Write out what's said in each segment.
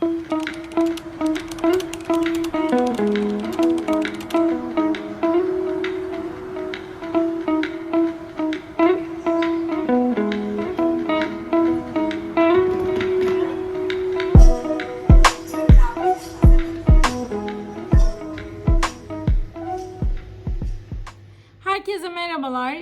Thank you.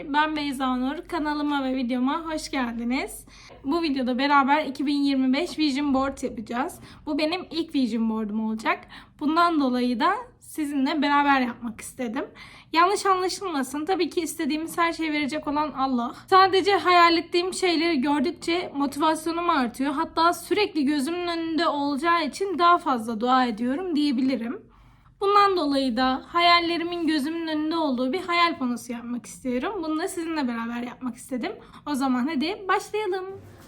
Ben Beyza Nur. Kanalıma ve videoma hoş geldiniz. Bu videoda beraber 2025 Vision Board yapacağız. Bu benim ilk Vision Board'um olacak. Bundan dolayı da sizinle beraber yapmak istedim. Yanlış anlaşılmasın. Tabii ki istediğimiz her şeyi verecek olan Allah. Sadece hayal ettiğim şeyleri gördükçe motivasyonum artıyor. Hatta sürekli gözümün önünde olacağı için daha fazla dua ediyorum diyebilirim. Bundan dolayı da hayallerimin gözümün önünde olduğu bir hayal panosu yapmak istiyorum. Bunu da sizinle beraber yapmak istedim. O zaman hadi başlayalım.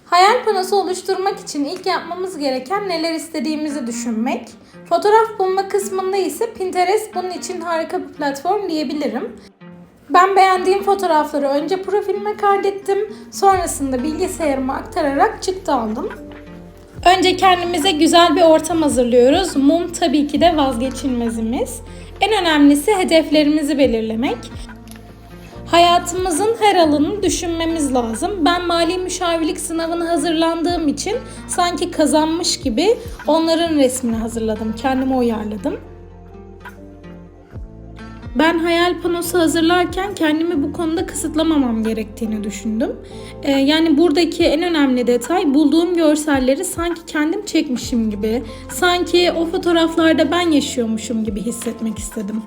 Hayal panosu oluşturmak için ilk yapmamız gereken neler istediğimizi düşünmek. Fotoğraf bulma kısmında ise Pinterest bunun için harika bir platform diyebilirim. Ben beğendiğim fotoğrafları önce profilime kaydettim. Sonrasında bilgisayarıma aktararak çıktı aldım. Önce kendimize güzel bir ortam hazırlıyoruz. Mum tabii ki de vazgeçilmezimiz. En önemlisi hedeflerimizi belirlemek. Hayatımızın her alanını düşünmemiz lazım. Ben mali müşavirlik sınavına hazırlandığım için sanki kazanmış gibi onların resmini hazırladım. Kendime uyarladım. Ben hayal panosu hazırlarken kendimi bu konuda kısıtlamamam gerektiğini düşündüm. Ee, yani buradaki en önemli detay bulduğum görselleri sanki kendim çekmişim gibi, sanki o fotoğraflarda ben yaşıyormuşum gibi hissetmek istedim.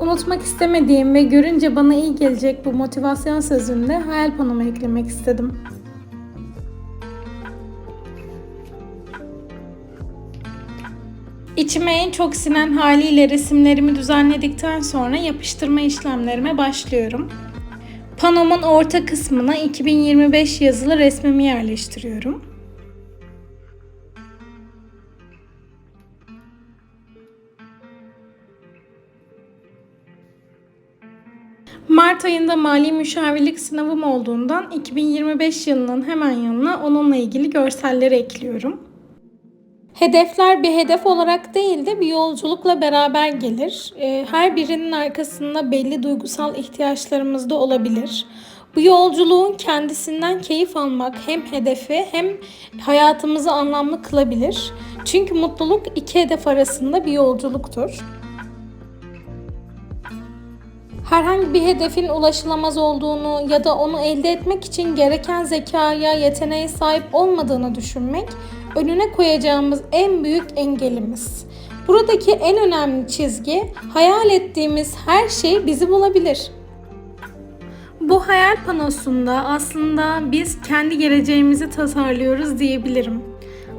Unutmak istemediğim ve görünce bana iyi gelecek bu motivasyon sözünü hayal panoma eklemek istedim. İçime en çok sinen haliyle resimlerimi düzenledikten sonra yapıştırma işlemlerime başlıyorum. Panomun orta kısmına 2025 yazılı resmimi yerleştiriyorum. Mart ayında mali müşavirlik sınavım olduğundan 2025 yılının hemen yanına onunla ilgili görselleri ekliyorum. Hedefler bir hedef olarak değil de bir yolculukla beraber gelir. Ee, Her birinin arkasında belli duygusal ihtiyaçlarımız da olabilir. Bu yolculuğun kendisinden keyif almak hem hedefi hem hayatımızı anlamlı kılabilir. Çünkü mutluluk iki hedef arasında bir yolculuktur. Herhangi bir hedefin ulaşılamaz olduğunu ya da onu elde etmek için gereken zekaya, yeteneğe sahip olmadığını düşünmek önüne koyacağımız en büyük engelimiz. Buradaki en önemli çizgi hayal ettiğimiz her şey bizi bulabilir. Bu hayal panosunda aslında biz kendi geleceğimizi tasarlıyoruz diyebilirim.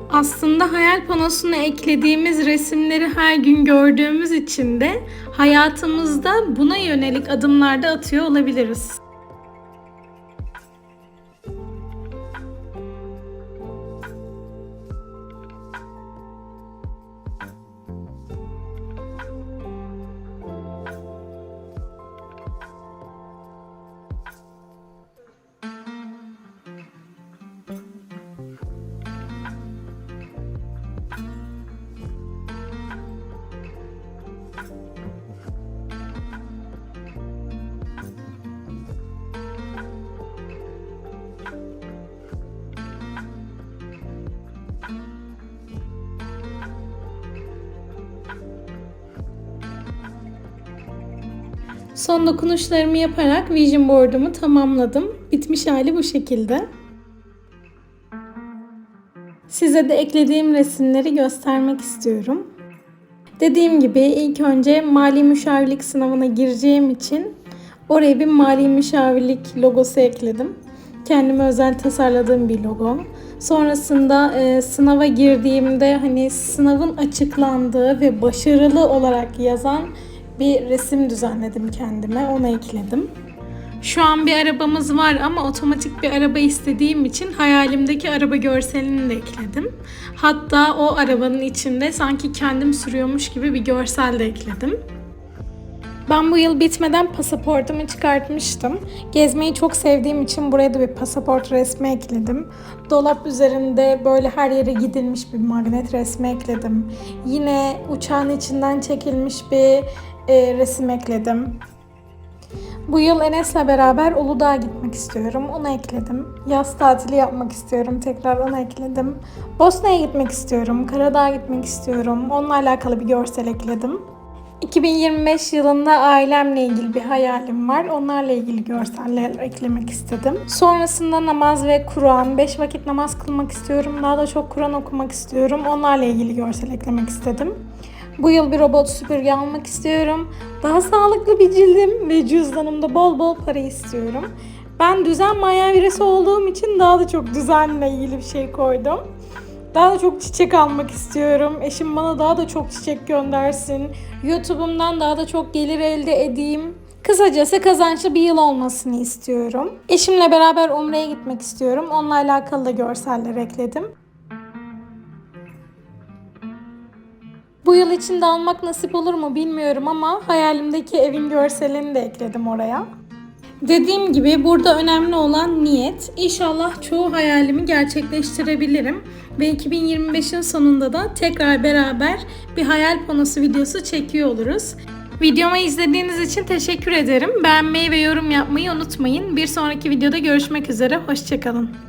Aslında hayal panosuna eklediğimiz resimleri her gün gördüğümüz için de hayatımızda buna yönelik adımlarda atıyor olabiliriz. Son dokunuşlarımı yaparak vision board'umu tamamladım. Bitmiş hali bu şekilde. Size de eklediğim resimleri göstermek istiyorum. Dediğim gibi ilk önce mali müşavirlik sınavına gireceğim için oraya bir mali müşavirlik logosu ekledim. Kendime özel tasarladığım bir logo. Sonrasında e, sınava girdiğimde hani sınavın açıklandığı ve başarılı olarak yazan bir resim düzenledim kendime. Onu ekledim. Şu an bir arabamız var ama otomatik bir araba istediğim için hayalimdeki araba görselini de ekledim. Hatta o arabanın içinde sanki kendim sürüyormuş gibi bir görsel de ekledim. Ben bu yıl bitmeden pasaportumu çıkartmıştım. Gezmeyi çok sevdiğim için buraya da bir pasaport resmi ekledim. Dolap üzerinde böyle her yere gidilmiş bir magnet resmi ekledim. Yine uçağın içinden çekilmiş bir e, resim ekledim. Bu yıl Enes'le beraber Uludağ'a gitmek istiyorum. Onu ekledim. Yaz tatili yapmak istiyorum. Tekrar onu ekledim. Bosna'ya gitmek istiyorum. Karadağ'a gitmek istiyorum. Onunla alakalı bir görsel ekledim. 2025 yılında ailemle ilgili bir hayalim var. Onlarla ilgili görseller eklemek istedim. Sonrasında namaz ve Kur'an, 5 vakit namaz kılmak istiyorum. Daha da çok Kur'an okumak istiyorum. Onlarla ilgili görsel eklemek istedim. Bu yıl bir robot süpürge almak istiyorum. Daha sağlıklı bir cildim ve cüzdanımda bol bol para istiyorum. Ben düzen manyağı birisi olduğum için daha da çok düzenle ilgili bir şey koydum. Daha da çok çiçek almak istiyorum. Eşim bana daha da çok çiçek göndersin. YouTube'umdan daha da çok gelir elde edeyim. Kısacası kazançlı bir yıl olmasını istiyorum. Eşimle beraber Umre'ye gitmek istiyorum. Onunla alakalı da görseller ekledim. Bu yıl içinde almak nasip olur mu bilmiyorum ama hayalimdeki evin görselini de ekledim oraya. Dediğim gibi burada önemli olan niyet. İnşallah çoğu hayalimi gerçekleştirebilirim. Ve 2025'in sonunda da tekrar beraber bir hayal panosu videosu çekiyor oluruz. Videomu izlediğiniz için teşekkür ederim. Beğenmeyi ve yorum yapmayı unutmayın. Bir sonraki videoda görüşmek üzere. Hoşçakalın.